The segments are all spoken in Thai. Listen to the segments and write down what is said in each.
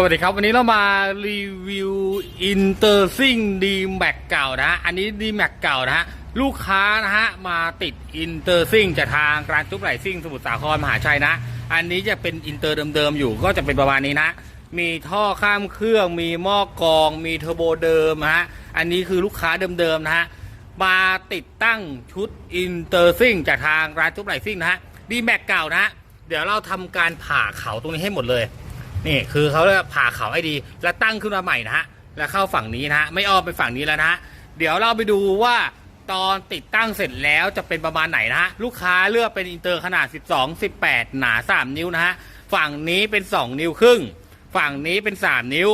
สวัสดีครับ วันนี้เรามารีวิวอินเตอร์ซิงดีแม็กเก่านะฮะ อันนี้ดีแม็กเก่านะฮะ ลูกค้านะฮะ มาติดอินเตอร์ซิงจากทางการจุ๊บไหลซิ่งสมุทรสาครมหาชัยนะ อันนี้จะเป็นอินเตอร์เดิมๆอยู่ก็จะเป็นประมาณนี้นะ มีท่อข้ามเครื่องมีหม้อกรอง มีเทอร์โบเดิมนะฮะ อันนี้คือลูกค้าเดิมๆนะฮะ มาติดตั้งชุดอินเตอร์ซิงจากทางร้านจุ๊บไหลซิ่งนะฮะดีแม็กเก่านะฮะเดี๋ยวเราทำการผ่าเขาตรงนี้ให้หมดเลย นี่คือเขาเรียกผ่าเขาให้ดี แล้วตั้งขึ้นมาใหม่นะฮะแล้วเข้าฝั่งนี้นะฮะไม่อ้อมไปฝั่งนี้แล้วนะฮะเดี๋ยวเราไปดูว่าตอนติดตั้งเสร็จแล้วจะเป็นประมาณไหนนะฮะลูกค้าเลือกเป็นอินเตอร์ขนาด 12 18 หนา 3 นิ้วนะฮะฝั่งนี้เป็น 2 นิ้วครึ่ง ฝั่งนี้เป็น 3 นิ้ว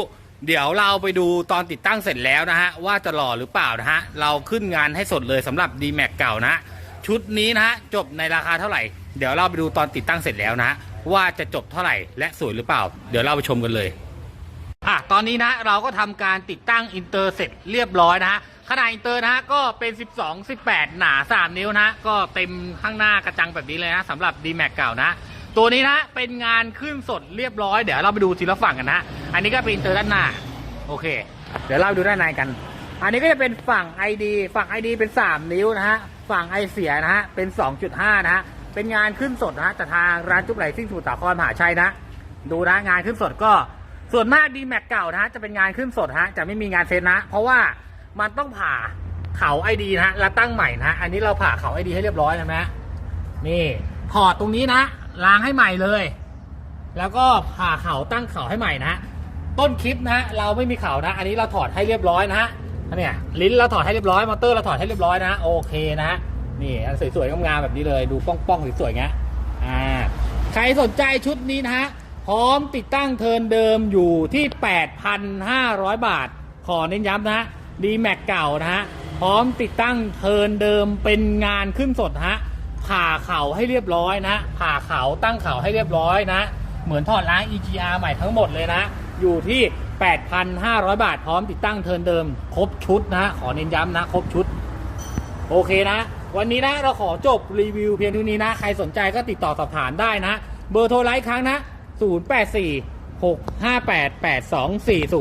เดี๋ยวเราไปดูตอนติดตั้งเสร็จแล้วนะฮะว่าจะหล่อหรือเปล่านะฮะเราขึ้นงานให้สดเลยสำหรับ d m a x เก่านะฮะชุดนี้นะฮะจบในราคาเท่าไหร่ เดี๋ยวเราไปดูตอนติดตั้งเสร็จแล้วนะฮะ ว่าจะจบเท่าไหร่และสวยหรือเปล่า เดี๋ยวเราไปชมกันเลยอะตอนนี้นะเราก็ทำการติดตั้งอินเตอร์เสร็จเรียบร้อยนะฮะขนาดอินเตอร์นะฮะก็เป็น 12 18 หนา 3 นิ้วนะฮะก็เต็มข้างหน้ากระจังแบบนี้เลยนะสำหรับ d m a x เก่านะ ตัวนี้นะเป็นงานขึ้นสดเรียบร้อยเดี๋ยวเราไปดูทีละฝั่งกันนะ อันนี้ก็เป็นอินเตอร์ด้านหน้าโอเค เดี๋ยวเราไปดูด้านในกัน อันนี้ก็จะเป็นฝั่ง ID ฝั่ง ID เป็น 3 นิ้วนะฮะฝั่งไอเสียนะฮะเป็น 2.5 นะฮะ เป็นงานขึ้นสดนะฮะจากทางร้านจุ๊บไหลซิ่งสมุทรสาครมหาชัยนะ ดูนะงานขึ้นสดก็ส่วนมากดีแม็กเก่านะฮะจะเป็นงานขึ้นสดฮะจะไม่มีงานเซตนะ เพราะว่ามันต้องผ่าเขาไอดีนะฮะแล้วตั้งใหม่นะ อันนี้เราผ่าเขาไอดีให้เรียบร้อยนะฮะนี่ถอดตรงนี้นะล้างให้ใหม่เลย แล้วก็ผ่าเขาตั้งเขาให้ใหม่นะต้นคลิปนะเราไม่มีเขานะ อันนี้เราถอดให้เรียบร้อยนะฮะอันเนี่ยลิ้นเราถอดให้เรียบร้อยมอเตอร์เราถอดให้เรียบร้อยนะฮะโอเคนะฮะ นี่อันสวยๆงามๆแบบนี้เลย ดูป้องๆสวยๆเงี้ยอ่าใครสนใจชุดนี้นะฮะพร้อมติดตั้งเทินเดิมอยู่ที่ 8,500 บาท ขอเน้นย้ำนะฮะดีแม็กเก่านะฮะพร้อมติดตั้งเทินเดิมเป็นงานขึ้นสดฮะผ่าเข่าให้เรียบร้อยนะผ่าเข่าตั้งเข่าให้เรียบร้อยนะ เหมือนถอดล้าง EGR ใหม่ทั้งหมดเลยนะ อยู่ที่ 8,500 บาท พร้อมติดตั้งเทินเดิม ครบชุดนะ ขอเน้นย้ำนะ ครบชุด โอเคนะ วันนี้นะเราขอจบรีวิวเพียงเท่านี้นะ ใครสนใจก็ติดต่อสอบถามได้นะ เบอร์โทรไลน์ครั้งนะ 084 658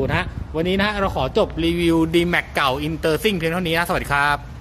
8240นะวันนี้นะเราขอจบรีวิว D Max เก่า Inter Sync เพียงเท่านี้นะ สวัสดีครับ